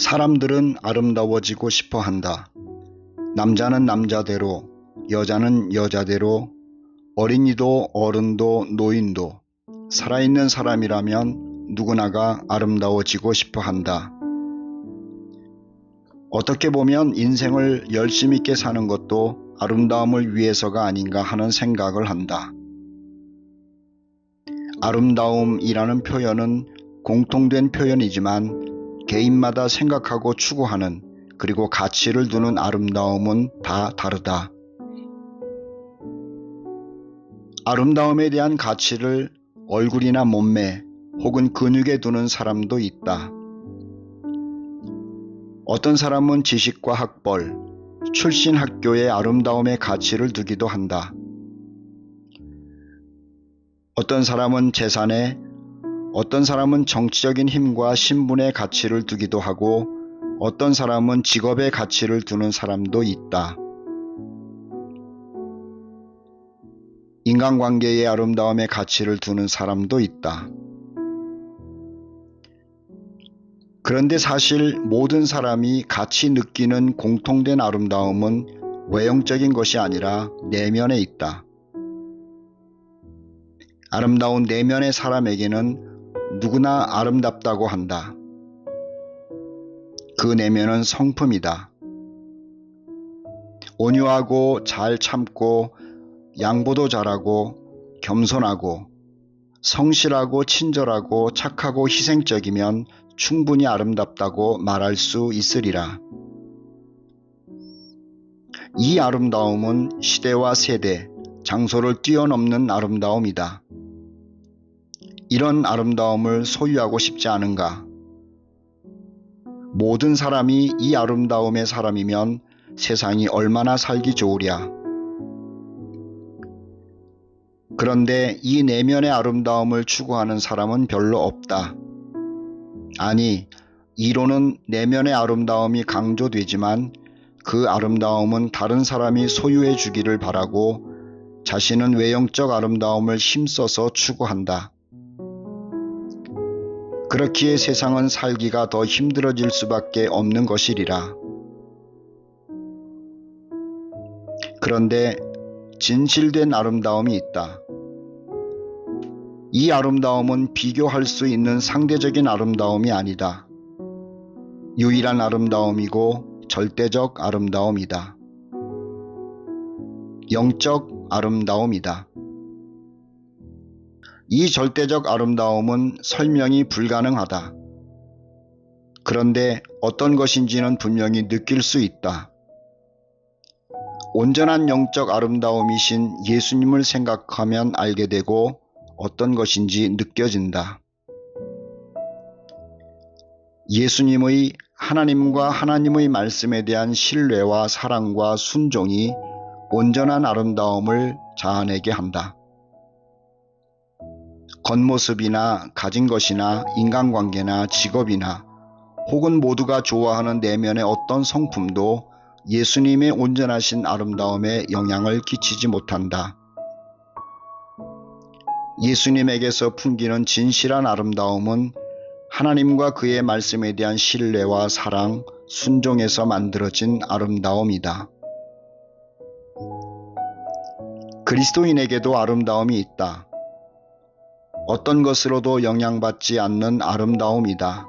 사람들은 아름다워지고 싶어 한다. 남자는 남자대로, 여자는 여자대로, 어린이도 어른도 노인도 살아있는 사람이라면 누구나가 아름다워지고 싶어 한다. 어떻게 보면 인생을 열심 있게 사는 것도 아름다움을 위해서가 아닌가 하는 생각을 한다. 아름다움이라는 표현은 공통된 표현이지만 개인마다 생각하고 추구하는 그리고 가치를 두는 아름다움은 다 다르다. 아름다움에 대한 가치를 얼굴이나 몸매 혹은 근육에 두는 사람도 있다. 어떤 사람은 지식과 학벌, 출신 학교의 아름다움에 가치를 두기도 한다. 어떤 사람은 재산에, 어떤 사람은 정치적인 힘과 신분의 가치를 두기도 하고, 어떤 사람은 직업의 가치를 두는 사람도 있다. 인간관계의 아름다움에 가치를 두는 사람도 있다. 그런데 사실 모든 사람이 같이 느끼는 공통된 아름다움은 외형적인 것이 아니라 내면에 있다. 아름다운 내면의 사람에게는 누구나 아름답다고 한다. 그 내면은 성품이다. 온유하고 잘 참고 양보도 잘하고 겸손하고 성실하고 친절하고 착하고 희생적이면 충분히 아름답다고 말할 수 있으리라. 이 아름다움은 시대와 세대, 장소를 뛰어넘는 아름다움이다. 이런 아름다움을 소유하고 싶지 않은가? 모든 사람이 이 아름다움의 사람이면 세상이 얼마나 살기 좋으랴. 그런데 이 내면의 아름다움을 추구하는 사람은 별로 없다. 아니, 이론은 내면의 아름다움이 강조되지만 그 아름다움은 다른 사람이 소유해 주기를 바라고 자신은 외형적 아름다움을 힘써서 추구한다. 그렇기에 세상은 살기가 더 힘들어질 수밖에 없는 것이리라. 그런데 진실된 아름다움이 있다. 이 아름다움은 비교할 수 있는 상대적인 아름다움이 아니다. 유일한 아름다움이고 절대적 아름다움이다. 영적 아름다움이다. 이 절대적 아름다움은 설명이 불가능하다. 그런데 어떤 것인지는 분명히 느낄 수 있다. 온전한 영적 아름다움이신 예수님을 생각하면 알게 되고 어떤 것인지 느껴진다. 예수님의 하나님과 하나님의 말씀에 대한 신뢰와 사랑과 순종이 온전한 아름다움을 자아내게 한다. 겉모습이나 가진 것이나 인간관계나 직업이나 혹은 모두가 좋아하는 내면의 어떤 성품도 예수님의 온전하신 아름다움에 영향을 끼치지 못한다. 예수님에게서 풍기는 진실한 아름다움은 하나님과 그의 말씀에 대한 신뢰와 사랑, 순종에서 만들어진 아름다움이다. 그리스도인에게도 아름다움이 있다. 어떤 것으로도 영향받지 않는 아름다움이다.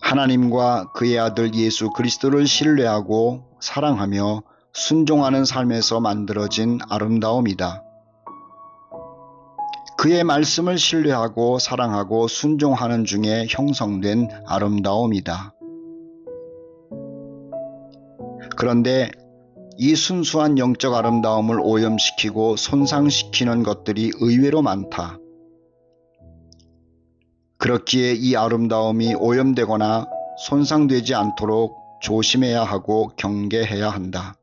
하나님과 그의 아들 예수 그리스도를 신뢰하고 사랑하며 순종하는 삶에서 만들어진 아름다움이다. 그의 말씀을 신뢰하고 사랑하고 순종하는 중에 형성된 아름다움이다. 그런데 이 순수한 영적 아름다움을 오염시키고 손상시키는 것들이 의외로 많다. 그렇기에 이 아름다움이 오염되거나 손상되지 않도록 조심해야 하고 경계해야 한다.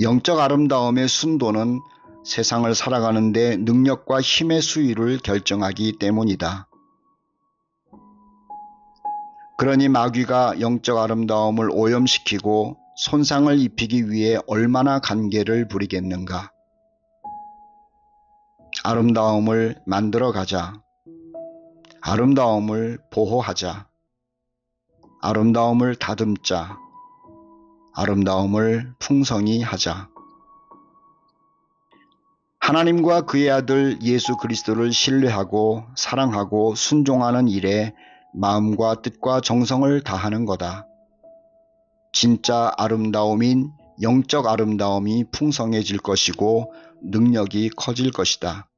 영적 아름다움의 순도는 세상을 살아가는데 능력과 힘의 수위를 결정하기 때문이다. 그러니 마귀가 영적 아름다움을 오염시키고 손상을 입히기 위해 얼마나 간계를 부리겠는가. 아름다움을 만들어 가자. 아름다움을 보호하자. 아름다움을 다듬자. 아름다움을 풍성히 하자. 하나님과 그의 아들 예수 그리스도를 신뢰하고 사랑하고 순종하는 일에 마음과 뜻과 정성을 다하는 거다. 진짜 아름다움인 영적 아름다움이 풍성해질 것이고 능력이 커질 것이다.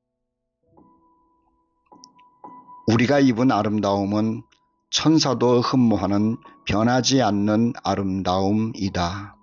우리가 입은 아름다움은 천사도 흠모하는 변하지 않는 아름다움이다.